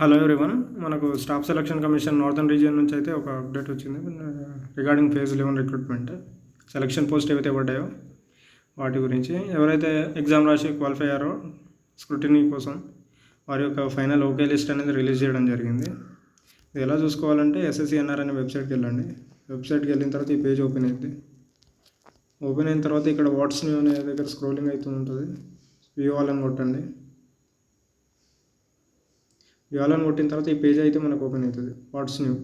Hello everyone మనకు staff selection commission northern region నుంచి అయితే ఒక అప్డేట్ వచ్చింది. Regarding phase eleven recruitment selection post ఏవైతే పడ్డాయో వాటి గురించి ఎవరైతే ఎగ్జామ్ రాసి క్వాలిఫై అయ్యారో స్క్రూటినీ కోసం వారి యొక్క ఫైనల్ ఓకే లిస్ట్ అనేది రిలీజ్ చేయడం జరిగింది. ఇది ఎలా చూసుకోవాలంటే ఎస్ఎస్సిఎన్ఆర్ అనే వెబ్సైట్కి వెళ్ళండి. వెబ్సైట్కి వెళ్ళిన తర్వాత ఈ పేజ్ ఓపెన్ అయింది ఓపెన్ అయిన తర్వాత ఇక్కడ వాట్స్ న్యూ అనే దగ్గర స్క్రోలింగ్ అవుతూ ఉంటుంది. వ్యూ వాళ్ళని కొట్టండి. ఆల్ అని కొట్టిన తర్వాత ఈ పేజ్ అయితే మనకు ఓపెన్ అవుతుంది. వాట్స్ న్యూ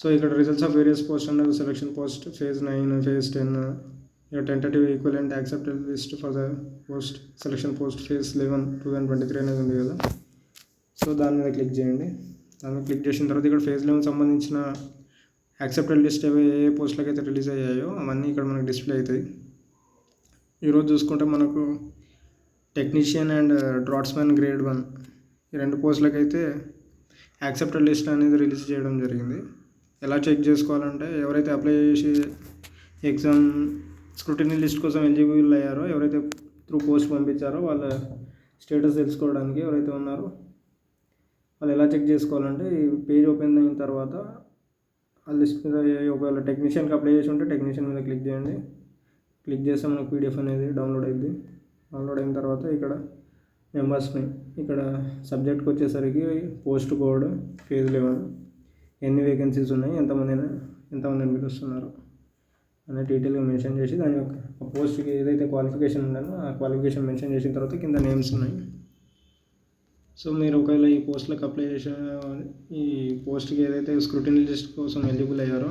సో ఇక్కడ results of various post and selection post phase nine phase ten ఇక tentative equal and accepted list for the post selection post phase eleven two thousand twenty three అనేది ఉంది కదా. So దాని మీద click చేయండి. దాని మీద క్లిక్ చేసిన తర్వాత ఇక్కడ ఫేజ్ లెవెన్ సంబంధించిన యాక్సెప్టెడ్ లిస్ట్ ఏవో ఏ ఏ పోస్టులకు అయితే రిలీజ్ అయ్యాయో అవన్నీ ఇక్కడ మనకు డిస్ప్లే అవుతాయి. ఈరోజు చూసుకుంటే మనకు technician and draughtsman grade one ఈ రెండు పోస్టులకు అయితే యాక్సెప్టెడ్ లిస్ట్ అనేది రిలీజ్ చేయడం జరిగింది. ఎలా చెక్ చేసుకోవాలంటే ఎవరైతే అప్లై చేసి ఎగ్జామ్ స్క్రూటినీ లిస్ట్ కోసం ఎలిజిబుల్ అయ్యారో ఎవరైతే త్రూ పోస్ట్ పంపించారో వాళ్ళ స్టేటస్ తెలుసుకోవడానికి ఎవరైతే ఉన్నారో వాళ్ళు ఎలా చెక్ చేసుకోవాలంటే ఈ పేజ్ ఓపెన్ అయిన తర్వాత ఆ లిస్ట్ మీద ఒకవేళ టెక్నీషియన్కి అప్లై చేసి ఉంటే టెక్నీషియన్ మీద క్లిక్ చేయండి. క్లిక్ చేస్తే మనకు పీడిఎఫ్ అనేది డౌన్లోడ్ అయింది డౌన్లోడ్ అయిన తర్వాత ఇక్కడ మెంబర్స్ని ఇక్కడ సబ్జెక్ట్కి వచ్చేసరికి పోస్ట్ కోడ్ ఫీజు లెవెల్ ఎన్ని వేకెన్సీస్ ఉన్నాయి? ఎంతమంది ఎంతమందిని పిలుస్తున్నారు అనే డీటెయిల్గా మెన్షన్ చేసి దాని యొక్క పోస్ట్కి ఏదైతే క్వాలిఫికేషన్ ఉందో ఆ క్వాలిఫికేషన్ మెన్షన్ చేసిన తర్వాత కింద నేమ్స్ ఉన్నాయి. సో మీరు ఒకవేళ ఈ పోస్ట్లకు అప్లై చేసిన ఈ పోస్ట్కి ఏదైతే స్క్రూటినీ లిస్ట్ కోసం ఎలిజిబుల్ అయ్యారో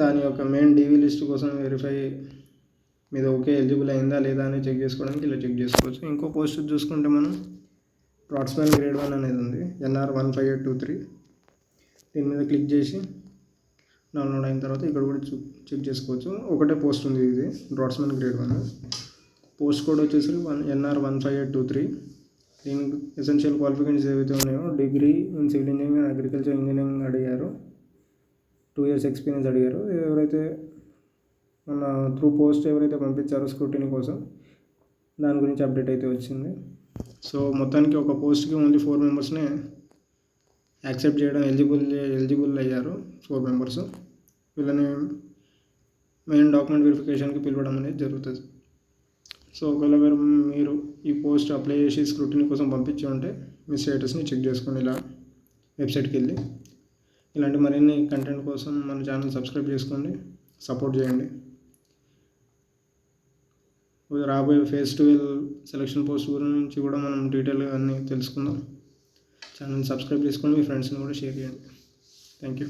దాని యొక్క మెయిన్ డీవీ లిస్ట్ కోసం వెరిఫై మీద ఓకే ఎలిజిబుల్ అయిందా లేదా అని చెక్ చేసుకోవడానికి ఇలా చెక్ చేసుకోవచ్చు. ఇంకో పోస్ట్ చూసుకుంటే మనం డ్రాట్స్మెన్ గ్రేడ్ వన్ అనేది ఉంది. NR one five eight two three. దీని మీద క్లిక్ చేసి డౌన్లోడ్ అయిన తర్వాత ఇక్కడ కూడా చెక్ చేసుకోవచ్చు. ఒకటే పోస్ట్ ఉంది ఇది draughtsman grade one. Post code వచ్చేసి one NR one five eight two three. దీనికి ఎసెన్షియల్ క్వాలిఫికేషన్స్ ఏవైతే ఉన్నాయో degree in civil engineering agriculture engineering అడిగారు. టూ ఇయర్స్ ఎక్స్పీరియన్స్ అడిగారు. ఎవరైతే మన త్రూ పోస్ట్ ఎవరైతే పంపించారో స్క్రూటినీ కోసం దాని గురించి అప్డేట్ అయితే వచ్చింది. సో మొత్తానికి ఒక పోస్ట్కి ఓన్లీ ఫోర్ మెంబర్స్నే యాక్సెప్ట్ చేయడం ఎలిజిబుల్ ఎలిజిబుల్ అయ్యారు ఫోర్ మెంబర్స్. వీళ్ళని మెయిన్ డాక్యుమెంట్ వెరిఫికేషన్కి పిలవడం అనేది జరుగుతుంది. సో ఒకవేళ మీరు మీరు ఈ పోస్ట్ అప్లై చేసి స్క్రూటినీ కోసం పంపించి ఉంటే మీ స్టేటస్ని చెక్ చేసుకోండి ఇలా వెబ్సైట్కి వెళ్ళి. ఇలాంటి మరిన్ని కంటెంట్ కోసం మన ఛానల్ సబ్స్క్రైబ్ చేసుకోండి సపోర్ట్ చేయండి. రాబోయే ఫేస్ ట్వెల్వ్ సెలక్షన్ పోస్ట్ గురించి కూడా మనం డీటెయిల్గా అన్నీ తెలుసుకుందాం. ఛానల్ సబ్స్క్రైబ్ చేసుకోండి మీ ఫ్రెండ్స్ని కూడా షేర్ చేయండి. Thank you